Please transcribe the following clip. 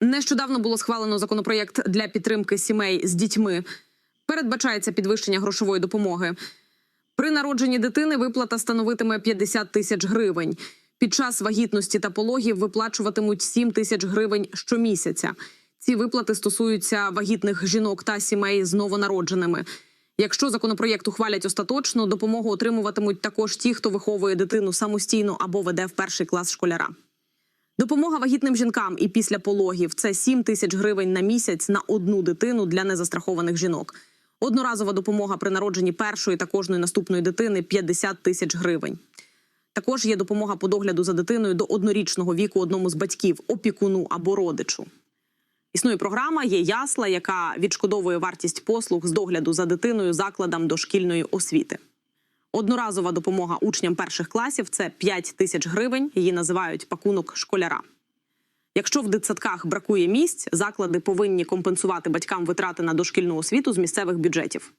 Нещодавно було схвалено законопроєкт для підтримки сімей з дітьми. Передбачається підвищення грошової допомоги. При народженні дитини виплата становитиме 50 тисяч гривень. Під час вагітності та пологів виплачуватимуть 7 тисяч гривень щомісяця. Ці виплати стосуються вагітних жінок та сімей з новонародженими. Якщо законопроєкт ухвалять остаточно, допомогу отримуватимуть також ті, хто виховує дитину самостійно або веде в перший клас школяра. Допомога вагітним жінкам і після пологів це 7 тисяч гривень на місяць на одну дитину для незастрахованих жінок. Одноразова допомога при народженні першої та кожної наступної дитини 50 тисяч гривень. Також є допомога по догляду за дитиною до однорічного віку одному з батьків, опікуну або родичу. Існує програма, є ясла, яка відшкодовує вартість послуг з догляду за дитиною закладам дошкільної освіти. Одноразова допомога учням перших класів це 5 тисяч гривень. Її називають пакунок школяра. Якщо в дитсадках бракує місць, заклади повинні компенсувати батькам витрати на дошкільну освіту з місцевих бюджетів.